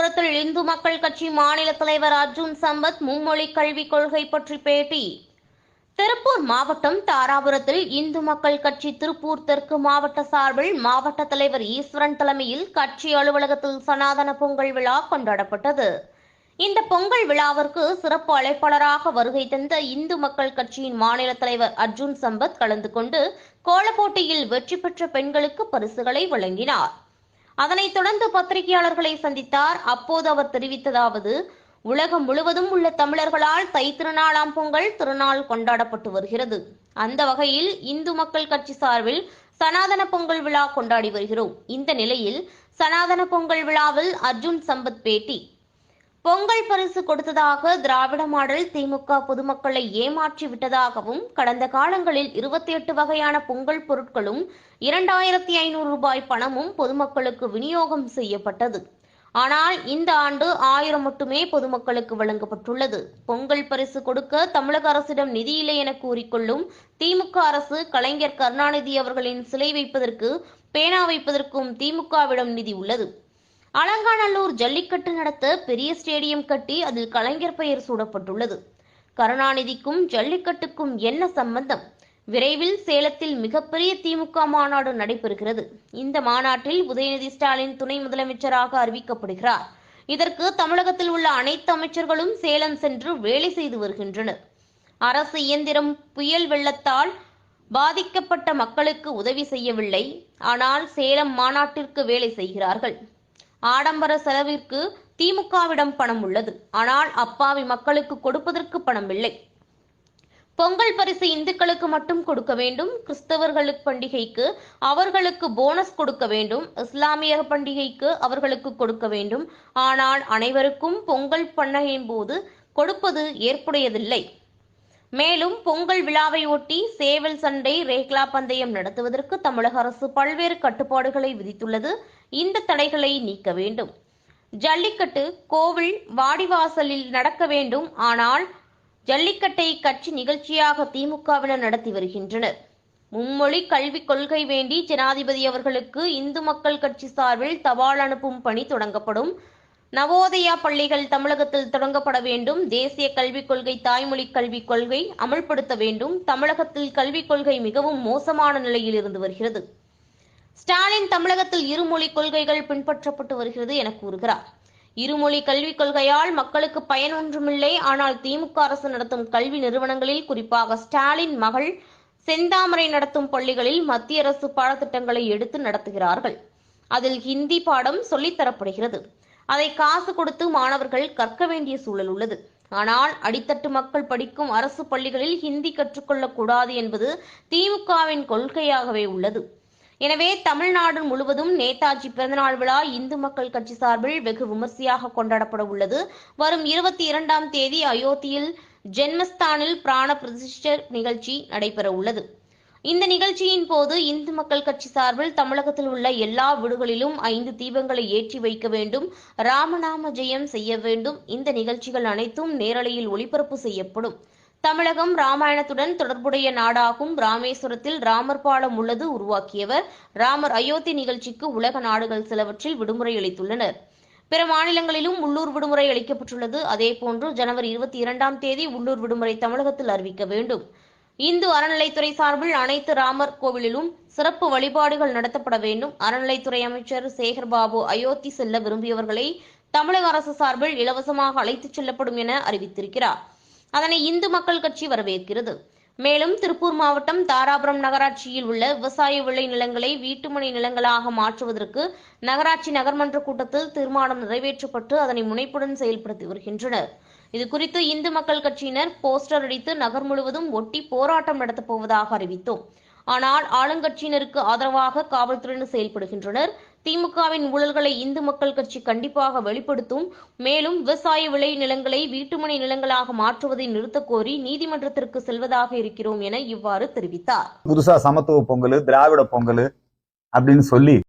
தாராபுரத்தில் இந்து மக்கள் கட்சி மாநில தலைவர் அர்ஜுன் சம்பத் மும்மொழி கல்விக் கொள்கை பற்றி பேட்டி. திருப்பூர் மாவட்டம் தாராபுரத்தில் இந்து மக்கள் கட்சி திருப்பூர் தெற்கு மாவட்ட சார்பில் மாவட்ட தலைவர் ஈஸ்வரன் தலைமையில் கட்சி அலுவலகத்தில் சனாதன பொங்கல் விழா கொண்டாடப்பட்டது. இந்த பொங்கல் விழாவிற்கு சிறப்பு அழைப்பாளராக வருகை தந்த இந்து மக்கள் கட்சியின் மாநில தலைவர் அர்ஜுன் சம்பத் கலந்து கொண்டு கோலப்போட்டியில் வெற்றி பெற்ற பெண்களுக்கு பரிசுகளை வழங்கினார். அதனைத் தொடர்ந்து பத்திரிகையாளர்களை சந்தித்தார். அப்போது அவர் தெரிவித்ததாவது உலகம் முழுவதும் உள்ள தமிழர்களால் தை திருநாளாம் பொங்கல் திருநாள் கொண்டாடப்பட்டு வருகிறது. அந்த வகையில் இந்து மக்கள் கட்சி சார்பில் சனாதன பொங்கல் விழா கொண்டாடி வருகிறோம். இந்த நிலையில் சனாதன பொங்கல் விழாவில் அர்ஜுன் சம்பத் பேட்டி பொங்கல் பரிசு கொடுத்ததாக திராவிட மாடல் திமுக பொதுமக்களை ஏமாற்றி விட்டதாகவும் கடந்த காலங்களில் இருபத்தி எட்டு வகையான பொங்கல் பொருட்களும் இரண்டாயிரத்தி ஐநூறு ரூபாய் பணமும் பொதுமக்களுக்கு விநியோகம் செய்யப்பட்டது. ஆனால் இந்த ஆண்டு ஆயிரம் மட்டுமே பொதுமக்களுக்கு வழங்கப்பட்டுள்ளது. பொங்கல் பரிசு கொடுக்க தமிழக அரசிடம் நிதி இல்லை என கூறிக்கொள்ளும் திமுக அரசு கலைஞர் கருணாநிதி அவர்களின் சிலை வைப்பதற்கு பேனா வைப்பதற்கும் திமுகவிடம் நிதி உள்ளது. அலங்காநல்லூர் ஜல்லிக்கட்டு நடத்த பெரிய ஸ்டேடியம் கட்டி அதில் கலைஞர் பெயர் சூடப்பட்டுள்ளது. கருணாநிதிக்கும் ஜல்லிக்கட்டுக்கும் என்ன சம்பந்தம்? விரைவில் சேலத்தில் மிகப்பெரிய திமுக மாநாடு நடைபெறுகிறது. இந்த மாநாட்டில் உதயநிதி ஸ்டாலின் துணை முதலமைச்சராக அறிவிக்கப்படுகிறார். இதற்கு தமிழகத்தில் உள்ள அனைத்து அமைச்சர்களும் சேலம் சென்று வேலை செய்து வருகின்றனர். அரசு இயந்திரம் புயல் வெள்ளத்தால் பாதிக்கப்பட்ட மக்களுக்கு உதவி செய்யவில்லை. ஆனால் சேலம் மாநாட்டிற்கு வேலை செய்கிறார்கள். ஆடம்பர செலவிற்கு திமுகவிடம் பணம் உள்ளது. ஆனால் அப்பாவி மக்களுக்கு கொடுப்பதற்கு பணம் இல்லை பொங்கல் பரிசு இந்துக்களுக்கு மட்டும் கொடுக்க வேண்டும். கிறிஸ்தவர்களுக்கு பண்டிகைக்கு அவர்களுக்கு போனஸ் கொடுக்க வேண்டும். இஸ்லாமியர் பண்டிகைக்கு அவர்களுக்கு கொடுக்க வேண்டும். ஆனால் அனைவருக்கும் பொங்கல் பண்டிகையின் போது கொடுப்பது ஏற்புடையதில்லை. மேலும் பொங்கல் விழாவையொட்டி சேவல் சண்டை ரேக்லா பந்தயம் நடத்துவதற்கு தமிழக அரசு பல்வேறு கட்டுப்பாடுகளை விதித்துள்ளது. இந்த தடைகளை நீக்க வேண்டும். ஜல்லிக்கட்டு கோவில் வாடிவாசலில் நடக்க வேண்டும். ஆனால் ஜல்லிக்கட்டை கட்சி நிகழ்ச்சியாக திமுகவினர் நடத்தி வருகின்றனர். மும்மொழி கல்விக் கொள்கை வேண்டி ஜனாதிபதி அவர்களுக்கு இந்து மக்கள் கட்சி சார்பில் தபால் அனுப்பும் பணி தொடங்கப்படும். நவோதயா பள்ளிகள் தமிழகத்தில் தொடங்கப்பட வேண்டும். தேசிய கல்விக் கொள்கை தாய்மொழி கல்விக் கொள்கை அமல்படுத்த வேண்டும். தமிழகத்தில் கல்விக் கொள்கை மிகவும் மோசமான நிலையில் இருந்து வருகிறது. ஸ்டாலின் தமிழகத்தில் இருமொழி கொள்கைகள் பின்பற்றப்பட்டு வருகிறது என கூறுகிறார். இருமொழி கல்விக் கொள்கையால் மக்களுக்கு பயன் ஒன்றுமில்லை. ஆனால் திமுக அரசு நடத்தும் கல்வி நிறுவனங்களில் குறிப்பாக ஸ்டாலின் மகள் செந்தாமரை நடத்தும் பள்ளிகளில் மத்திய அரசு பாடத்திட்டங்களை எடுத்து நடத்துகிறார்கள். அதில் ஹிந்தி பாடம் சொல்லித்தரப்படுகிறது அதை காசு கொடுத்து மாணவர்கள் கற்க வேண்டிய சூழல் உள்ளது. ஆனால் அடித்தட்டு மக்கள் படிக்கும் அரசு பள்ளிகளில் ஹிந்தி கற்றுக்கொள்ளக் கூடாது என்பது திமுகவின் கொள்கையாகவே உள்ளது. எனவே தமிழ்நாடு முழுவதும் நேதாஜி பிறந்தநாள் விழா இந்து மக்கள் கட்சி சார்பில் வெகு விமர்சையாக கொண்டாடப்பட உள்ளது. வரும் இருபத்தி இரண்டாம் தேதி அயோத்தியில் ஜென்மஸ்தானில் பிராண பிரதிஷ்டர் நிகழ்ச்சி நடைபெற உள்ளது. இந்த நிகழ்ச்சியின் போது இந்து மக்கள் கட்சி சார்பில் தமிழகத்தில் உள்ள எல்லா வீடுகளிலும் ஐந்து தீபங்களை ஏற்றி வைக்க வேண்டும் ராமநாம ஜெயம் செய்ய வேண்டும். இந்த நிகழ்ச்சிகள் அனைத்தும் நேரலையில் ஒளிபரப்பு செய்யப்படும். தமிழகம் ராமாயணத்துடன் தொடர்புடைய நாடாகும். ராமேஸ்வரத்தில் ராமர் பாலம் உள்ளது உருவாக்கியவர். ராமர் அயோத்தி நிகழ்ச்சிக்கு உலக நாடுகள் சிலவற்றில் விடுமுறை அளித்துள்ளனர். பிற மாநிலங்களிலும் உள்ளூர் விடுமுறை அளிக்கப்பட்டுள்ளது. அதேபோன்று ஜனவரி இருபத்தி இரண்டாம் தேதி உள்ளூர் விடுமுறை தமிழகத்தில் அறிவிக்க வேண்டும். இந்து அறநிலைத்துறை சார்பில் அனைத்து ராமர் கோவிலிலும் சிறப்பு வழிபாடுகள் நடத்தப்பட வேண்டும். அறநிலைத்துறை அமைச்சர் சேகர் பாபு அயோத்தி செல்ல விரும்பியவர்களை தமிழக அரசு சார்பில் இலவசமாக அழைத்துச் செல்லப்படும் என அறிவித்திருக்கிறார். அதனை இந்து மக்கள் கட்சி வரவேற்கிறது. மேலும் திருப்பூர் மாவட்டம் தாராபுரம் நகராட்சியில் உள்ள விவசாய விளை நிலங்களை வீட்டுமனை நிலங்களாக மாற்றுவதற்கு நகராட்சி நகர்மன்ற கூட்டத்தில் தீர்மானம் நிறைவேற்றப்பட்டு அதனை முனைப்புடன் செயல்படுத்தி வருகின்றனர். இது குறித்து இந்து மக்கள் கட்சியினர் போஸ்டர் அடித்து நகர் முழுவதும் ஒட்டி போராட்டம் நடத்தப் போவதாக அறிவித்தோம். ஆனால் ஆளுங்கட்சியினருக்கு ஆதரவாக காவல்துறையினர் செயல்படுகின்றனர். திமுகவின் ஊழல்களை இந்து மக்கள் கட்சி கண்டிப்பாக வெளிப்படுத்தும். மேலும் விவசாய விளை நிலங்களை வீட்டுமனை நிலங்களாக மாற்றுவதை நிறுத்தக்கோரி நீதிமன்றத்திற்கு செல்வதாக இருக்கிறோம் என இவ்வாறு தெரிவித்தார். புதுசா சமத்துவ பொங்கல் திராவிட பொங்கல் அப்படின்னு சொல்லி